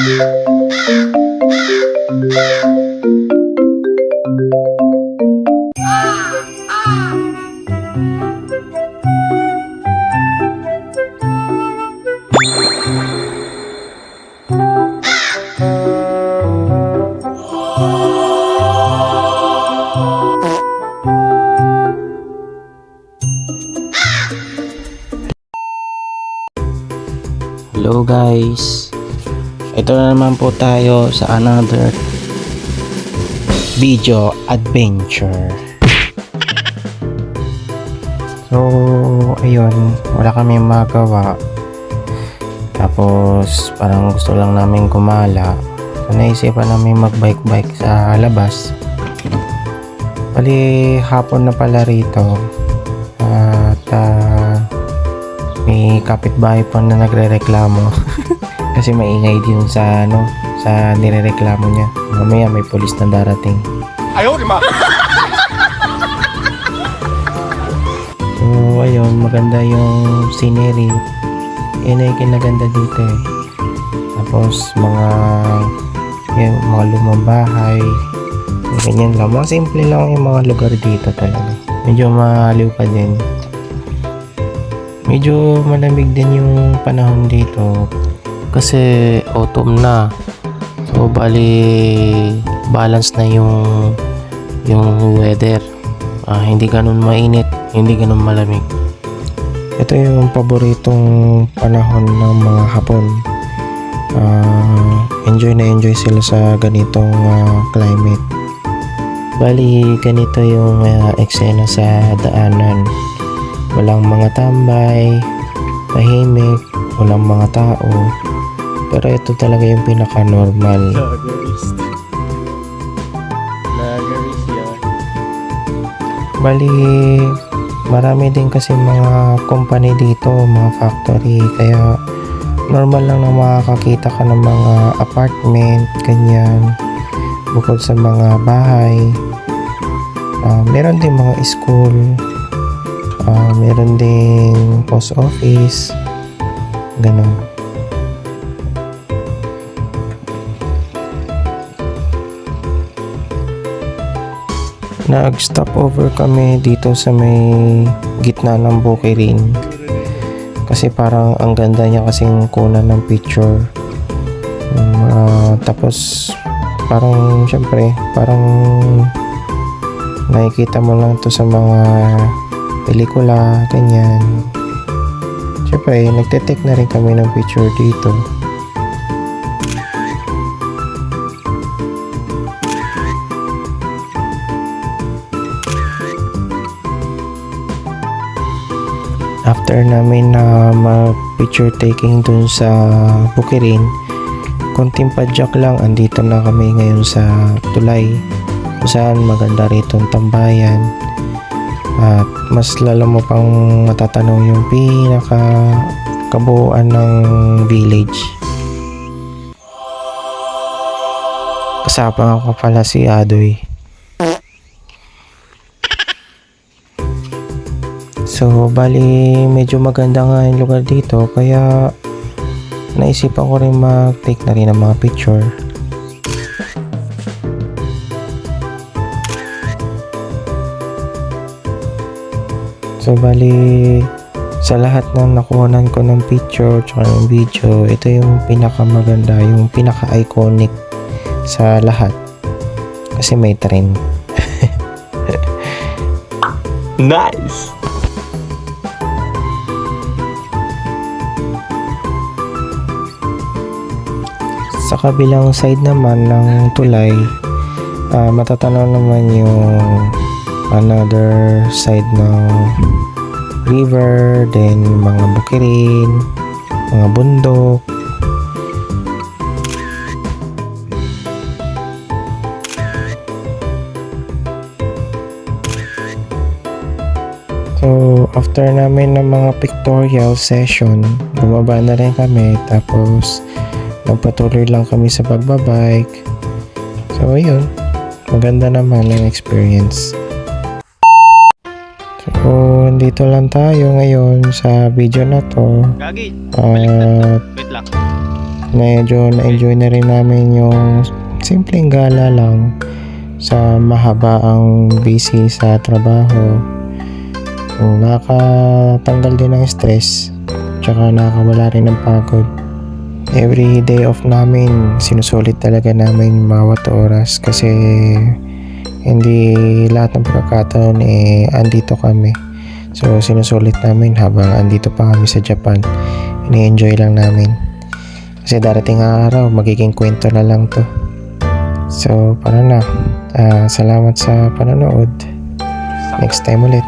Hello guys Ito na naman po tayo sa another video adventure. So ayun wala kami magawa. Tapos parang gusto lang namin kumala. So naisipan namin mag bike bike sa labas. Bali hapon na pala rito. At ah, may kapitbahay pa na nagrereklamo kasi maingay din sa ano sa nirereklamo niya. Mamaya may pulis na darating. Ayaw lima so ayun maganda yung scenery. Yun ay kinaganda dito eh. Tapos mga yung mga lumang bahay ganyan lang. Mga simple lang yung mga lugar dito talaga. Medyo mahaliw pa din. Medyo malamig din yung panahon dito kasi autumn na. So bali balance na yung yung weather. Ah, hindi ganun mainit hindi ganun malamig. Ito yung paboritong panahon ng mga hapon. Ah, enjoy na enjoy sila sa ganitong ah, climate. Bali ganito yung ah, eksena sa daanan. Walang mga tambay tahimik walang mga tao pero ito talaga yung pinaka normal Lagerist. Lagerist yan. bali marami din kasi mga company dito mga factory. Kaya normal lang na makakakita ka ng mga apartment ganyan. Bukod sa mga bahay. Ah, meron din mga school. Ah, meron ding post office. Ganun nag-stop over kami dito sa may gitna ng Bukirin kasi parang ang ganda niya kasing kunan ng picture. Ah, tapos parang syempre parang nakikita mo lang to sa mga pelikula ganyan. Syempre nagte-take na rin kami ng picture dito after namin na mag-picture taking dun sa Bukirin, konting padyak lang, andito na kami ngayon sa Tulay, kung saan maganda rito ang tambayan. At mas lalo mo pang matatanaw yung pinaka kabuuan ng village. Kasama ko pala si Adoy. So, bali, medyo maganda nga yung lugar dito. Kaya, naisipan ko rin mag-take na rin ng mga picture. So, bali, sa lahat ng nakuhanan ko ng picture tsaka ng video, ito yung pinakamaganda, yung pinaka-iconic sa lahat. Kasi may trend. Nice. Kabilang side naman ng tulay ah, matatanaw naman yung another side ng river then mga bukirin mga bundok So, after namin ng mga pictorial session, bumaba na rin kami. Tapos, nagpatuloy lang kami sa pagbabike. So, ayun. Maganda naman ang experience. So, dito lang tayo ngayon sa video na to. At medyo na-enjoy na rin namin yung simpleng gala lang sa mahaba ang busy sa trabaho. Nakatanggal din ng stress tsaka nakakawala rin ng pagod. Every day off namin, sinusulit talaga namin bawat oras kasi hindi lahat ng pagkakataon eh andito kami. So sinusulit namin habang andito pa kami sa Japan. Ini-enjoy lang namin. Kasi darating araw, magiging kwento na lang to. So, para na. Ah, salamat sa panonood. Next time ulit.